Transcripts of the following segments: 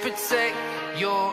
protect your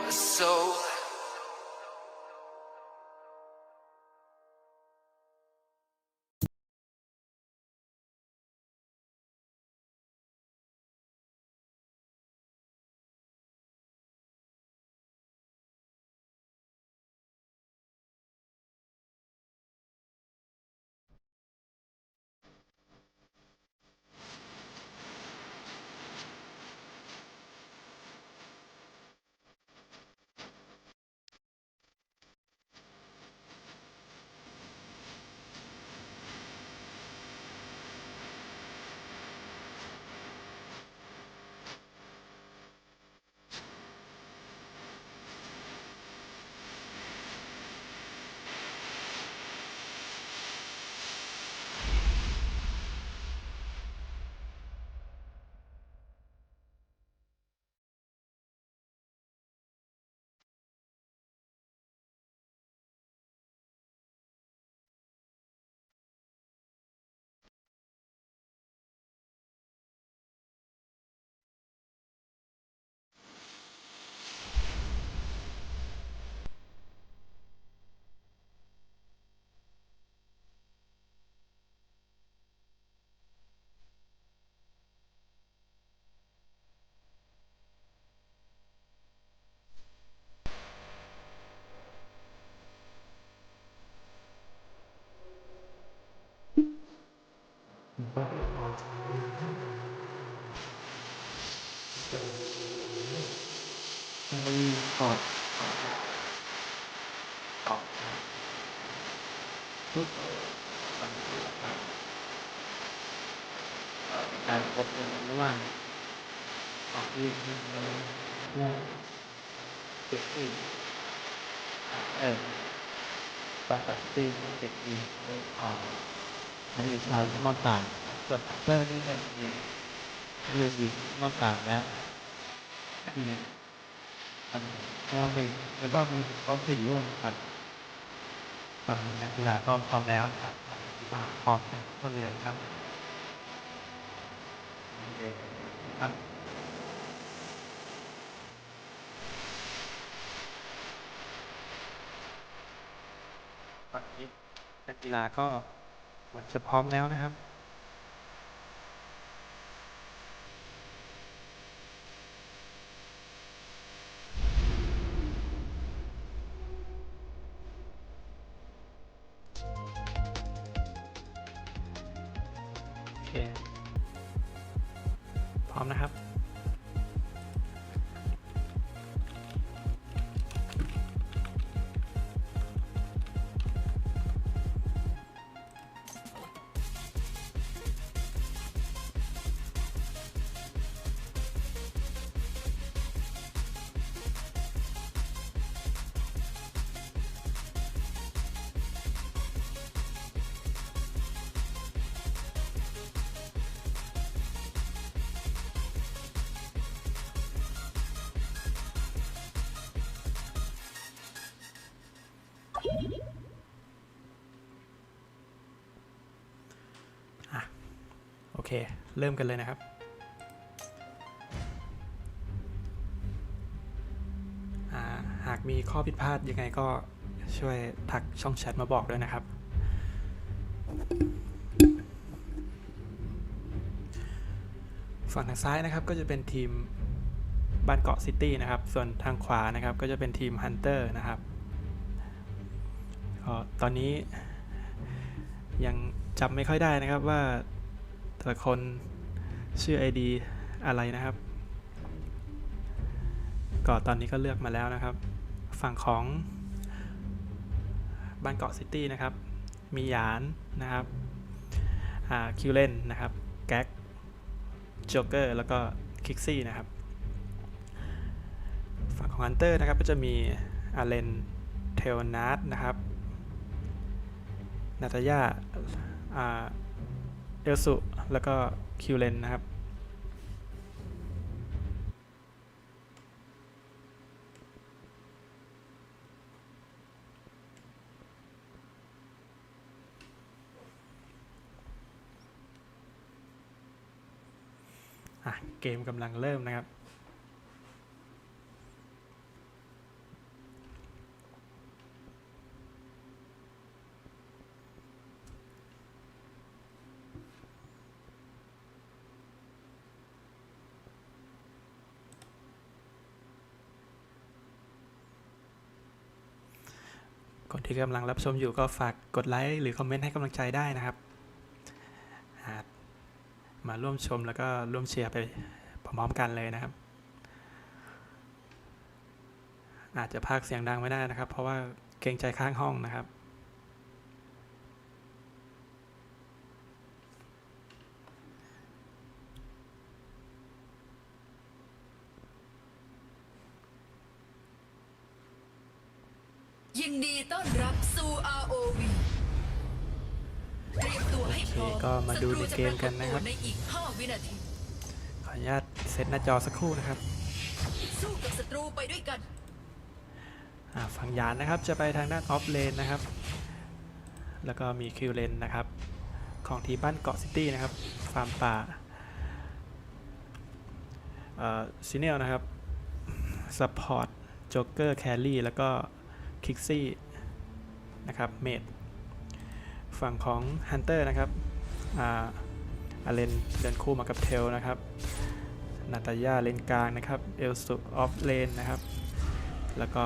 Hãy subscribe cho kênh Ghiền Mì Gõ Để không bỏ lỡ những video hấp dẫn ออกที่เนี่ยเด็กอีกเออปาตัดซีเด็กอีกออกอันนี้ชาวมอต่างส่วนเพื่อนนี่เนี่ยอีกเรื่องอีกมอต่างแล้ว เนี่ยอันก็มีแล้วก็มีก็สี่ยุ่งครับตอนนักกีฬาก็พร้อมแล้วครับพร้อมก็เลยครับโอเคครับตอนนี้นักกีฬาก็มือนจะพร้อมแล้วนะครับ เค เริ่มกันเลยนะครับาหากมีข้อผิดพลาดยังไงก็ช่วยทักช่องแชทมาบอกด้วยนะครับ ฝั่งทางซ้ายนะครับก็จะเป็นทีมบ้านเกาะซิตี้นะครับ ส่วนทางขวานะครับก็จะเป็นทีมฮันเตอร์นะครับตอนนี้ยังจำไม่ค่อยได้นะครับว่า แต่ละคนชื่อ ID อะไรนะครับ ก็ตอนนี้ก็เลือกมาแล้วนะครับ ฝั่งของบ้านเกาะซิตี้นะครับ มีหยานนะครับคิวเลนนะครับ แก๊กโจ๊กเกอร์แล้วก็คิกซี่นะครับ ฝั่งของฮันเตอร์นะครับก็จะมีอาเลนเทลนาร์นะครับ นาตาย่า เอลสุแล้วก็คิวเลนนะครับ เกมกำลังเริ่มนะครับ ที่กำลังรับชมอยู่ก็ฝากกดไลค์หรือคอมเมนต์ให้กำลังใจได้นะครับ มาร่วมชมแล้วก็ร่วมเชียร์ไปพร้อมๆกันเลยนะครับ อาจจะพากเสียงดังไม่ได้นะครับ เพราะว่าเกรงใจข้างห้องนะครับ ยินดีต้อนรับสู่ ROV เตรียมตัวให้พร้อ มโอเคก็มาดูในเกมกันนะครับศัตรูจปรากฏตัวในอีก5วินาทีขออนุญาตเซตหน้าจอสักครู่นะครับสู้กับศัตรูไปด้วยกันอ่าฝั่งยานนะครับจะไปทางด้านออฟเลนนะครับ แล้วก็มีคิวเลนนะครับ ของทีมบ้านเกาะซิตี้นะครับ ฟาร์มป่าเอ่อซีเนียลนะครับซัพพอร์ตโจ๊กเกอร์แคลรี่แล้วก็คิกซี่นะครับเมดฝั่งของฮันเตอร์นะครับ อาอาเลนเดินคู่มากับเทลนะครับนาตาย่าเลนกลางนะครับเอลสุออฟเลนนะครับ แล้วก็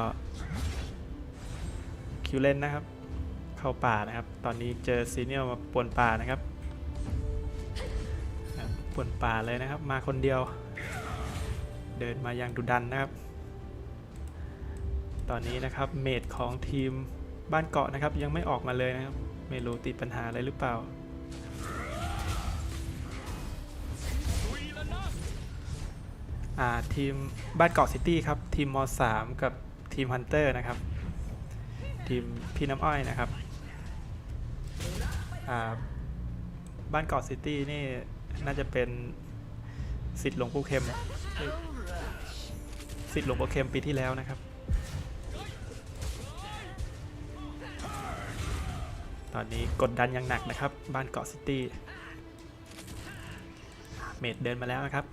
คิวเลนนะครับ เข้าป่านะครับ ตอนนี้เจอซีเนียลมาป่วนป่านะครับป่วนป่าเลยนะครับ มาคนเดียว เดินมาอย่างดุดันนะครับ ตอนนี้นะครับเมดของทีมบ้านเกาะนะครับยังไม่ออกมาเลยนะครับ ไม่รู้ติดปัญหาอะไรหรือเปล่า ทีมบ้านเกาะซิตี้ครับ ทีมม3กับทีมฮันเตอร์นะครับ ทีมพี่น้ำอ้อยนะครับบ้านเกาะซิตี้นี่น่าจะเป็นสิทธิ์หลวงปู่เข็มสิทธิ์หลวงปู่เข็มปีที่แล้วนะครับ ตอนนี้กดดันอย่างหนักนะครับ บ้านเกาะซิตี้เมดเดินมาแล้วนะครับ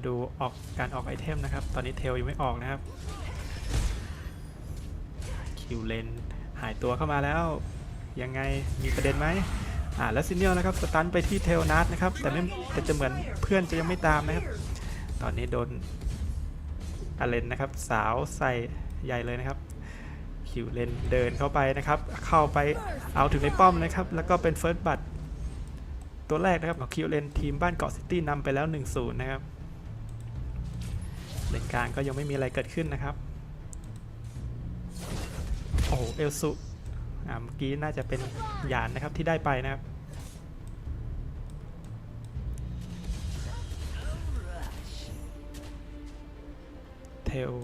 มาดูออกการออกไอเทมนะครับ ตอนนี้เทลยังไม่ออกนะครับ คิวเลนหายตัวเข้ามาแล้ว ยังไงมีประเด็นไหมอ่าแล้วซิเนียลนะครับสตันไปที่เทลนัทนะครับ แต่ไม่แต่จะเหมือนเพื่อนจะยังไม่ตามนะครับ ตอนนี้โดนอาเลนนะครับ สาวใส่ใหญ่เลยนะครับคิวเลนเดินเข้าไปนะครับ เข้าไปเอาถึงในป้อมนะครับ แล้วก็เป็นเฟิร์สบัตตัวแรกนะครับของคิวเลนทีมบ้านเกาะซิตี้นำไปแล้ว 1-0 นะครับ เลนกลางก็ยังไม่มีอะไรเกิดขึ้นนะครับ โอ้เอลสุอ่าเมื่อกี้น่าจะเป็นหยานนะครับที่ได้ไปนะครับเทล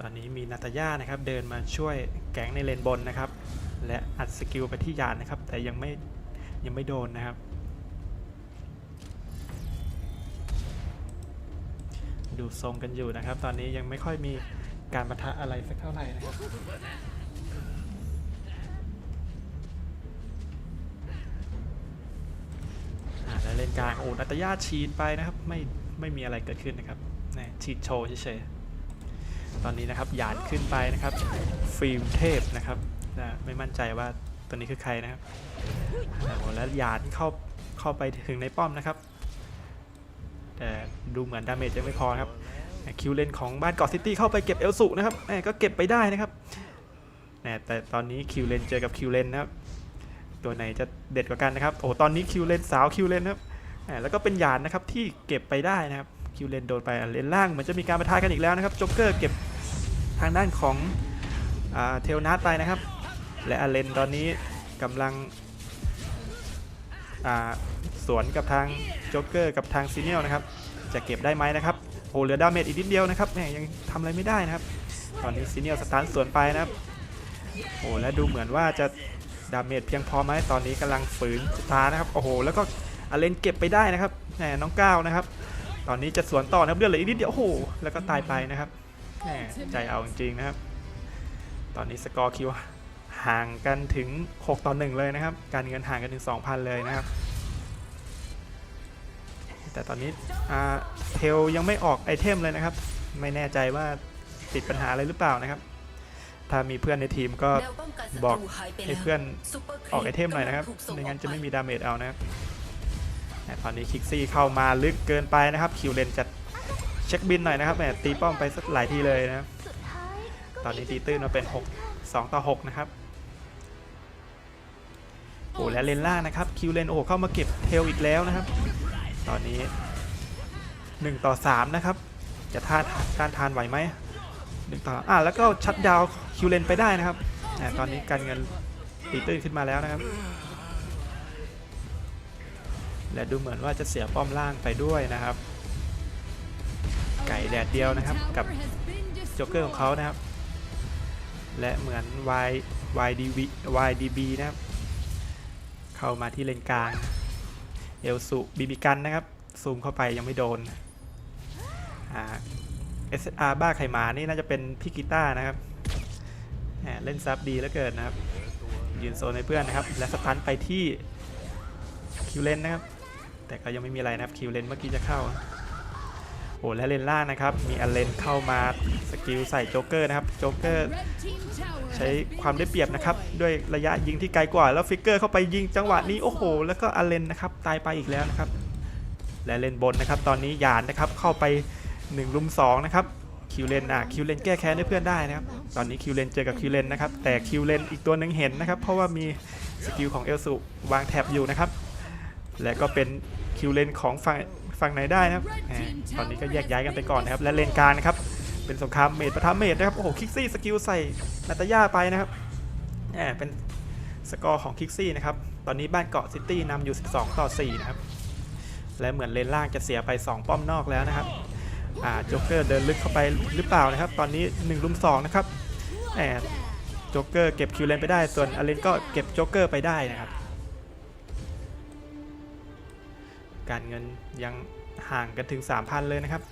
ตอนนี้มีนาตาย่านะครับเดินมาช่วยแก๊งในเลนบนนะครับ และอัดสกิลไปที่ยานนะครับ แต่ยังไม่ยังไม่โดนนะครับ ดูทรงกันอยู่นะครับ ตอนนี้ยังไม่ค่อยมีการประทะอะไรสักเท่าไหร่นะครับแล้วเลนกลางโอ้นาตยาฉีดไปนะครับไม่ไม่มีอะไรเกิดขึ้นนะครับนี่ฉีดโชว์เฉยๆตอนนี้นะครับหยาดขึ้นไปนะครับ ฟิล์มเทพนะครับ นะไม่มั่นใจว่าตัวนี้คือใครนะครับอ่าแล้วหยาดเข้าเข้าไปถึงในป้อมนะครับ แต่ดูเหมือนดาเมจยังไม่พอครับคิวเลนของบ้านเกาะซิตี้เข้าไปเก็บเอลสุนะครับแหม่ก็เก็บไปได้นะครับแหม่แต่ตอนนี้คิวเลนเจอกับคิวเลนนะครับตัวไหนจะเด็ดกว่ากันนะครับโอ้ตอนนี้คิวเลนสาวคิวเลนนะครับแหมแล้วก็เป็นหยานนะครับที่เก็บไปได้นะครับคิวเลนโดนไปเลนล่างเหมือนจะมีการประทะกันอีกแล้วนะครับจ็อกเกอร์เก็บทางด้านของอเทลนัทไปนะครับ และอเลนตอนนี้กำลังสวนกับทางจ็อกเกอร์กับทางซีเนียลนะครับ จะเก็บได้ไหมนะครับโอ้เหลือดาเมจอีกนิดเดียวนะครับแหมยังทำอะไรไม่ได้นะครับ ตอนนี้ซีเนียลสตาร์ทสวนไปนะครับโอ้และดูเหมือนว่าจะดาเมจเพียงพอไหมตอนนี้กำลังฝืนสตาร์นะครับโอ้โหแล้วก็อาเลนเก็บไปได้นะครับแหมน้องก้าวนะครับ ตอนนี้จะสวนต่อนะครับเลือดเหลืออีกนิดเดียวโอ้โหแล้วก็ตายไปนะครับแหมใจเอาจริงๆนะครับ ตอนนี้สกอร์คิว ห่างกันถึง 6 ต่อ 1 เลยนะครับ การเงินห่างกันถึง 2,000 เลยนะครับ แต่ตอนนี้เทลยังไม่ออกไอเทมเลยนะครับ ไม่แน่ใจว่าติดปัญหาอะไรหรือเปล่านะครับ ถ้ามีเพื่อนในทีมก็บอกให้เพื่อนออกไอเทมหน่อยนะครับไม่งั้นจะไม่มีดาเมจเอานะครับตอนนี้คิกซี่เข้ามาลึกเกินไปนะครับ คิวเลนจะเช็คบินหน่อยนะครับแหมตีป้อมไปสักหลายทีเลยนะครับ ตอนนี้ตีตื้นมาเป็น 6 2 ต่อ 6 นะครับ โอ้และเลนล่างนะครับคิวเลนโอ้เข้ามาเก็บเทลอีกแล้วนะครับ ตอนนี้ 1 ต่อ 3 นะครับ จะท่าต้านทานไหวไหมหนึ่งต่ออะแล้วก็ชัดดาวคิวเลนไปได้นะครับแต่ตอนนี้การเงินตีตื้นขึ้นมาแล้วนะครับ และดูเหมือนว่าจะเสียป้อมล่างไปด้วยนะครับ ไก่แดดเดียวนะครับกับโจ๊กเกอร์ของเขานะครับ และเหมือน Y YDV YDB นะครับ เข้ามาที่เลนกลาง เอลสุบีบีกันนะครับ ซูมเข้าไปยังไม่โดนอ่า SR บ้าไข่หมานี่น่าจะเป็นพี่กีตานะครับเล่นซับดีแล้วเกินนะครับ ยืนโซนให้เพื่อนนะครับ และสตันไปที่คิวเลนนะครับ แต่ก็ยังไม่มีอะไรนะครับคิวเลนเมื่อกี้จะเข้าโอ้และเลนล่างนะครับ มีอเลนเข้ามาสกิลใส่โจ๊กเกอร์นะครับ โจ๊กเกอร์ ใช้ความได้เปรียบนะครับด้วยระยะยิงที่ไกลกว่า แล้วฟิกเกอร์เข้าไปยิงจังหวะนี้โอ้โห แล้วก็อาเลนนะครับตายไปอีกแล้วนะครับ และเลนบนนะครับ ตอนนี้ยานนะครับเข้าไป1ลุม2นะครับคิวเลนอะคิวเลนแก้แค้นให้เพื่อนได้นะครับตอนนี้คิวเลนเจอกับคิวเลนนะครับแต่คิวเลนอีกตัวหนึ่งเห็นนะครับ เพราะว่ามีสกิลของเอลสุวางแท็บอยู่นะครับ และก็เป็นคิวเลนของฝั่งฝั่งไหนได้นะครับ ตอนนี้ก็แยกย้ายกันไปก่อนนะครับ และเลนกลางนะครับ เป็นสงครามเมดประทะเมดนะครับ โอ้โห คิกซี่สกิลใส่นาตาย่าไปนะครับแหมเป็นสกอร์ของคิกซี่นะครับ ตอนนี้บ้านเกาะซิตี้นำอยู่ 12 ต่อ 4 นะครับ และเหมือนเลนล่างจะเสียไป 2 ป้อมนอกแล้วนะครับ อ่าโจ๊กเกอร์เดินลึกเข้าไปหรือเปล่านะครับ ตอนนี้1ลุม2นะครับแหมโจ๊กเกอร์เก็บคิวเลนไปได้ ส่วนอเลนก็เก็บโจ๊กเกอร์ไปได้นะครับ การเงินยังห่างกันถึง 3,000 เลยนะครับ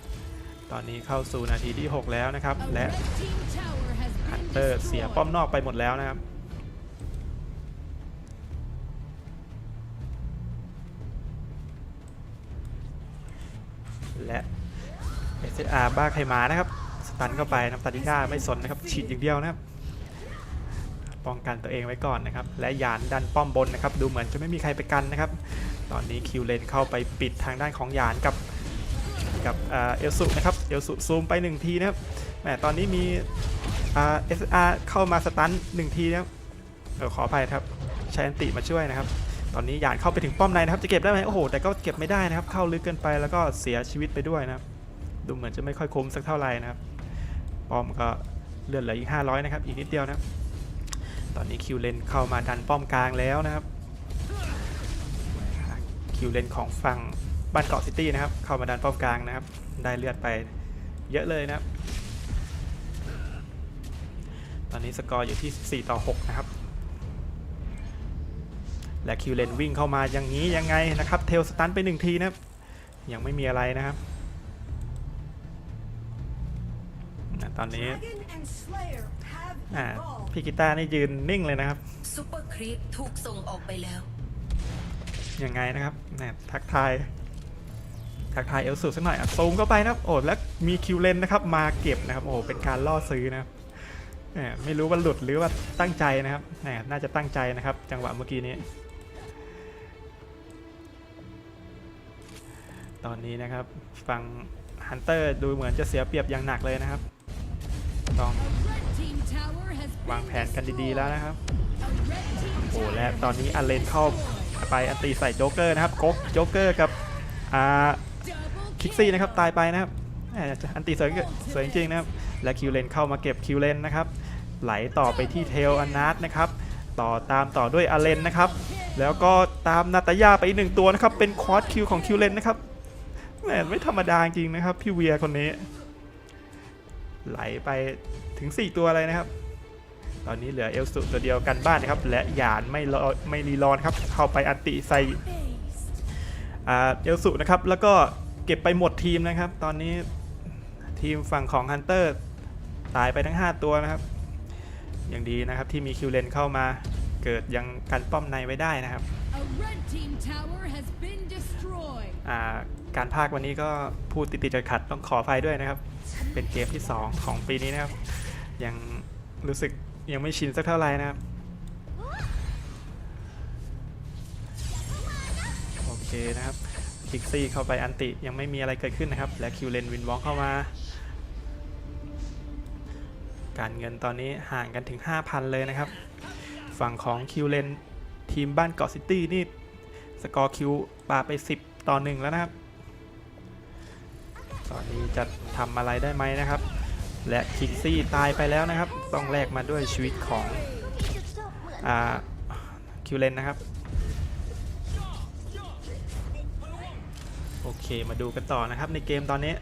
ตอนนี้เข้าสู่นาทีที่ 6 แล้วนะครับ และฮันเตอร์เสียป้อมนอกไปหมดแล้วนะครับ และ SR บ้าไขมานะครับ สตันเข้าไปน้ำตาดิก้าไม่สนนะครับ ฉีดอย่างเดียวนะครับ ป้องกันตัวเองไว้ก่อนนะครับ และยานดันป้อมบนนะครับ ดูเหมือนจะไม่มีใครไปกันนะครับ ตอนนี้คิวเลนเข้าไปปิดทางด้านของยานกับ กับเอลสุนะครับเอลสุซูมไป 1 ทีนะครับแหมตอนนี้มีเอสอาร์เข้ามาสตันหนึ่งทีนะครับเออขออภัยครับใช้อันติมาช่วยนะครับ ตอนนี้หยานเข้าไปถึงป้อมในนะครับ จะเก็บได้ไหมโอ้โห แต่ก็เก็บไม่ได้นะครับ เข้าลึกเกินไปแล้วก็เสียชีวิตไปด้วยนะครับ ดูเหมือนจะไม่ค่อยคมสักเท่าไหร่นะครับ ป้อมก็เลือดเหลืออีก 500 นะครับ อีกนิดเดียวนะครับ ตอนนี้คิวเลนเข้ามาดันป้อมกลางแล้วนะครับ คิวเลนของฝั่ง บ้านเกาะซิตี้นะครับ เข้ามาดันป้อมกลางนะครับ ได้เลือดไปเยอะเลยนะครับ ตอนนี้สกอร์อยู่ที่ 4 ต่อ 6 นะครับ และคิวเลนวิ่งเข้ามาอย่างนี้ยังไงนะครับ เทลสตันไป1ทีนะครับ ยังไม่มีอะไรนะครับอะตอนนี้อ่าพี่กีตาร์นี่ยืนนิ่งเลยนะครับซุปเปอร์ครีปถูกส่งออกไปแล้วยังไงนะครับแหมทักทาย ทักทายเอลสูสักหน่อยอะซูมเข้าไปนะครับโอ้แล้วมีคิวเลนนะครับมาเก็บนะครับโอ้โหเป็นการล่อซื้อนะครับแหมไม่รู้ว่าหลุดหรือว่าตั้งใจนะครับแหมน่าจะตั้งใจนะครับ จังหวะเมื่อกี้นี้ ตอนนี้นะครับฝั่งฮันเตอร์ดูเหมือนจะเสียเปรียบอย่างหนักเลยนะครับ ต้องวางแผนกันดีๆแล้วนะครับโอ้และตอนนี้อเลนเข้าไปอันตีใส่โจ๊กเกอร์นะครับก๊กโจ๊กเกอร์กับอ่า คิกซี่นะครับตายไปนะครับอันตีสวยสวยจริงนะครับและคิวเลนเข้ามาเก็บคิวเลนนะครับไหลต่อไปที่เทลอนาร์ตนะครับต่อตามต่อด้วยอาเลนนะครับแล้วก็ตามนาตายาไปอีกหนึ่งตัวนะครับเป็นควอดคิวของคิวเลนนะครับแหมไม่ธรรมดาจริงนะครับพี่เวียคนนี้ ไหลไปถึง 4 ตัวเลยนะครับ ตอนนี้เหลือเอลสุตัวเดียวกันบ้านนะครับ และหยานไม่รอไม่รีรอนครับเข้าไปอันติใส่เอลสุนะครับแล้วก็ เก็บไปหมดทีมนะครับ ตอนนี้ทีมฝั่งของฮันเตอร์ตายไปทั้ง 5 ตัวนะครับ อย่างดีนะครับที่มีคิวเลนเข้ามาเกิดยังกันป้อมในไว้ได้นะครับ A red team tower has been destroyed. อ่าการภาควันนี้ก็พูดติดติดๆขัดๆต้องขออภัยด้วยนะครับ เป็นเกมที่ 2 ของปีนี้นะครับ ยังรู้สึกยังไม่ชินสักเท่าไหร่นะครับ โอเคนะครับ คิกซี่เข้าไปอันติยังไม่มีอะไรเกิดขึ้นนะครับ และคิวเลนวินวองเข้ามา การเงินตอนนี้ห่างกันถึง 5,000 เลยนะครับ ฝั่งของคิวเลนทีมบ้านเกาะซิตี้นี่ สกอร์คิวปาไป 10 ต่อ 1 แล้วนะครับ ตอนนี้จะทำอะไรได้ไหมนะครับ และคิกซี่ตายไปแล้วนะครับ ต้องแลกมาด้วยชีวิตของอคิวเลนนะครับ โอเคมาดูกันต่อนะครับในเกมตอนนี้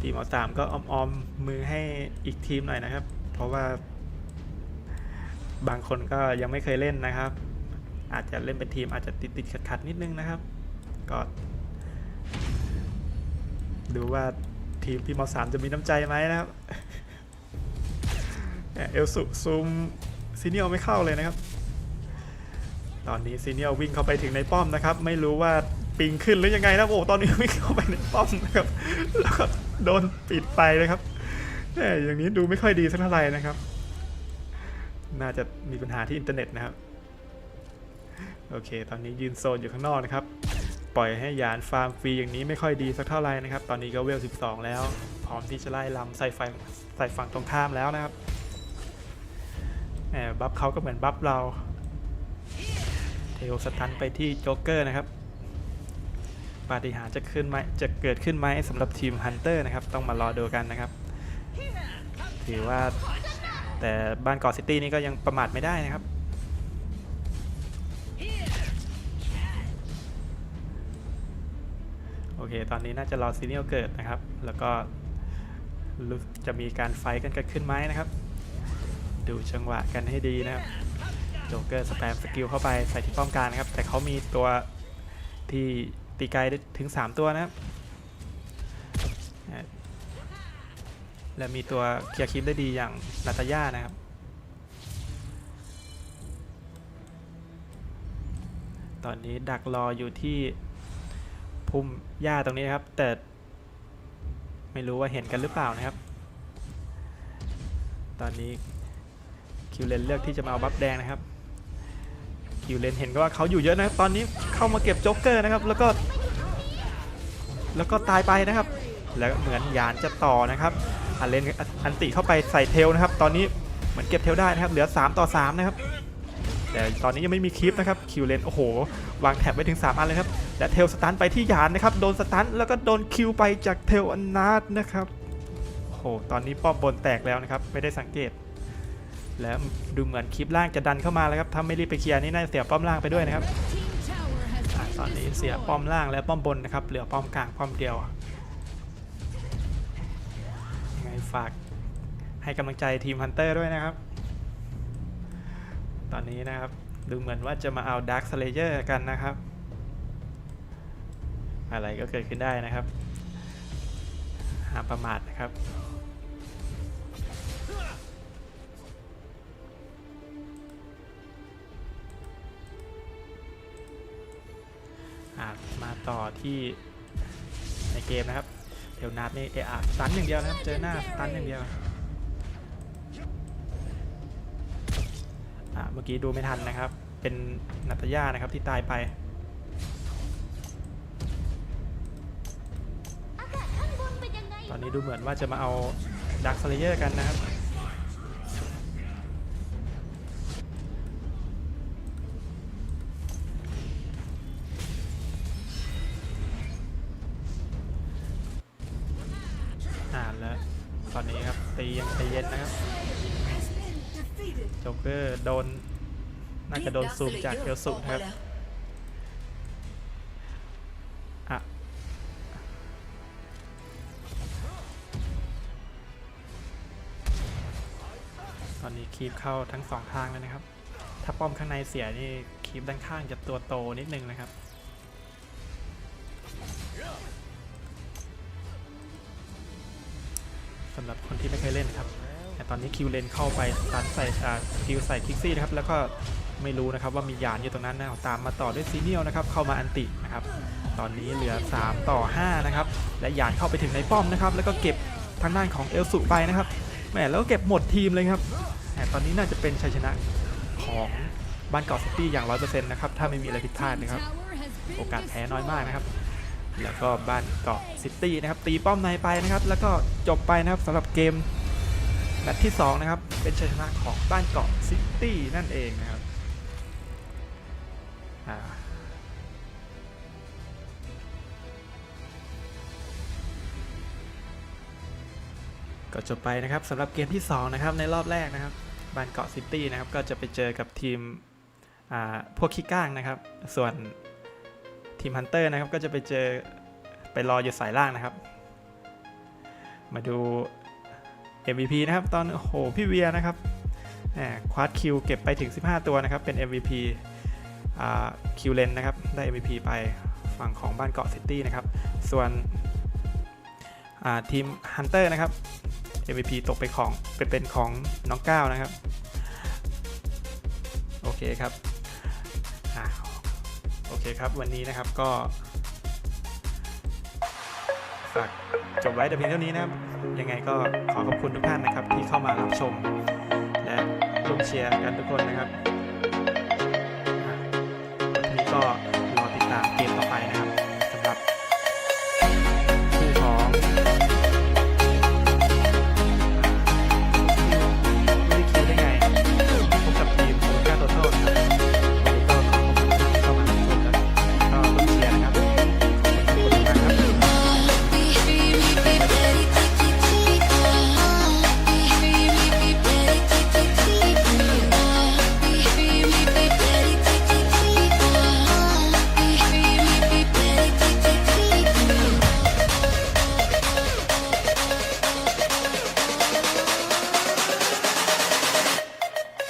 ทีมอสามก็ออมๆมือให้อีกทีมหน่อยนะครับ เพราะว่าบางคนก็ยังไม่เคยเล่นนะครับ อาจจะเล่นเป็นทีมอาจจะติดติดขัดขัดนิดนึงนะครับ ก็ดูว่าทีมพี่มสามจะมีน้ำใจไหมนะครับเอลสุซูมซีเนียลไม่เข้าเลยนะครับ ตอนนี้ซีเนียลวิ่งเข้าไปถึงในป้อมนะครับ ไม่รู้ว่าปิงขึ้นหรือยังไงนะโอ้ตอนนี้วิ่งเข้าไปในป้อมนะครับแล้วก็โดนปิดไปนะครับแหม่อย่างนี้ดูไม่ค่อยดีสักเท่าไหร่นะครับ น่าจะมีปัญหาที่อินเทอร์เน็ตนะครับ โอเค ตอนนี้ยืนโซนอยู่ข้างนอกนะครับ ปล่อยให้ยานฟาร์มฟรีอย่างนี้ไม่ค่อยดีสักเท่าไหร่นะครับ ตอนนี้ก็เวล 12 แล้ว พร้อมที่จะไล่ลำใส่ไฟใส่ฝั่งตรงข้ามแล้วนะครับแหมบัฟเขาก็เหมือนบัฟเรา เทลสตันไปที่โจ๊กเกอร์นะครับปาฏิหาริย์จะขึ้นไหมจะเกิดขึ้นไหมสำหรับทีมฮันเตอร์นะครับ ต้องมารอดูกันนะครับ ถือว่าแต่บ้านเกาะซิตี้นี่ก็ยังประมาทไม่ได้นะครับ โอเค ตอนนี้น่าจะรอซีเนียลเกิดนะครับ แล้วก็จะมีการไฟท์กันเกิดขึ้นไหมนะครับ ดูจังหวะกันให้ดีนะครับ โจเกอร์สแปมสกิลเข้าไปใส่ที่ป้อมกางนะครับ แต่เขามีตัวที่ตีไกลได้ถึง 3 ตัวนะครับ และมีตัวเคลียร์คลิปได้ดีอย่างนาตาย่านะครับ ตอนนี้ดักรออยู่ที่พุ่มหญ้าตรงนี้นะครับ แต่ไม่รู้ว่าเห็นกันหรือเปล่านะครับ ตอนนี้คิวเลนเลือกที่จะมาเอาบัฟแดงนะครับ คิวเลนเห็นว่าเขาอยู่เยอะนะครับตอนนี้เข้ามาเก็บโจ๊กเกอร์นะครับ แล้วก็ แล้วก็ตายไปนะครับ แล้วเหมือนยานจะต่อนะครับอันเลนอันติเข้าไปใส่เทลนะครับ ตอนนี้เหมือนเก็บเทลได้นะครับ เหลือ 3 ต่อ 3 นะครับ แต่ตอนนี้ยังไม่มีคลิปนะครับคิวเลนโอ้โห วางแท็บไว้ถึง 3 อันเลยครับและเทลสตันไปที่ยานนะครับโดนสตันแล้วก็โดนคิวไปจากเทลอนนาดนะครับโอ้โหตอนนี้ป้อมบนแตกแล้วนะครับไม่ได้สังเกต แล้วดูเหมือนคลิปล่างจะดันเข้ามาแล้วครับถ้าไม่รีบไปเคลียร์นี่น่าจะเสียป้อมล่างไปด้วยนะครับตอนนี้เสียป้อมล่างและป้อมบนนะครับเหลือป้อมกลางป้อมเดียวยังไงฝากให้กำลังใจทีมฮันเตอร์ด้วยนะครับ ตอนนี้นะครับดูเหมือนว่าจะมาเอาดาร์คสเลเยอร์กันนะครับ อะไรก็เกิดขึ้นได้นะครับห้ามประมาทนะครับ ต่อที่ในเกมนะครับเทลนัดนี่เอะอะสตันอย่างเดียวนะครับ เจอหน้าสตันอย่างเดียวอะเมื่อกี้ดูไม่ทันนะครับ เป็นนัตยานะครับที่ตายไปตอนนี้ดูเหมือนว่าจะมาเอาดักสเลเยอร์กันนะครับ ตอนนี้ครับ ตียังใจเย็นนะครับโจ๊กเกอร์โดน น่าจะโดนซูมจากเอลสุครับอะตอนนี้คีบเข้าทั้งสองทางเลยนะครับ ถ้าป้อมข้างในเสียนี่คีทีมด้านข้างจะตัวโตนิดนึงนะครับ สำหรับคนที่ไม่เคยเล่นครับแต่ตอนนี้คิวเลนเข้าไปตันใส่คิวใส่คิกซี่นะครับแล้วก็ไม่รู้นะครับว่ามียานอยู่ตรงนั้นนะตามมาต่อด้วยซีเนียลนะครับเข้ามาอันตินะครับตอนนี้เหลือ 3 ต่อ 5 นะครับ และยานเข้าไปถึงในป้อมนะครับ แล้วก็เก็บทางด้านของเอลสุไปนะครับแหมแล้วก็เก็บหมดทีมเลยครับแต่ตอนนี้น่าจะเป็นชัยชนะของบ้านเกาะซิตี้อย่าง 100%นะครับ ถ้าไม่มีอะไรผิดพลาดนะครับ โอกาสแพ้น้อยมากนะครับ แล้วก็บ้านเกาะซิตี้นะครับตีป้อมในไปนะครับ แล้วก็จบไปนะครับสำหรับเกมแมตช์ที่ 2 นะครับ เป็นชัยชนะของบ้านเกาะซิตี้นั่นเองนะครับก็จบไปนะครับสำหรับเกมที่ 2 นะครับในรอบแรกนะครับบ้านเกาะซิตี้นะครับก็จะไปเจอกับทีมพวกขี้ก้างนะครับ ส่วน ทีมฮันเตอร์นะครับก็จะไปเจอไปรออยู่สายล่างนะครับ มาดู MVP นะครับตอนโอ้โหพี่เวียนะครับแหมควาดคิวเก็บไปถึง 15 ตัวนะครับเป็น MVP คิวเลนนะครับได้ MVP ไปฝั่งของบ้านเกาะซิตี้นะครับส่วนทีมฮันเตอร์นะครับ MVP ตกไปของเป็นเป็นของน้องก้าวนะครับ โอเคครับ อ่าโอเคครับ วันนี้นะครับก็ฝากจบไว้แต่เพียงเท่านี้นะครับ ยังไงก็ขอขอบคุณทุกท่านนะครับที่เข้ามารับชม และร่วมเชียร์กันทุกคนนะครับวันนี้ก็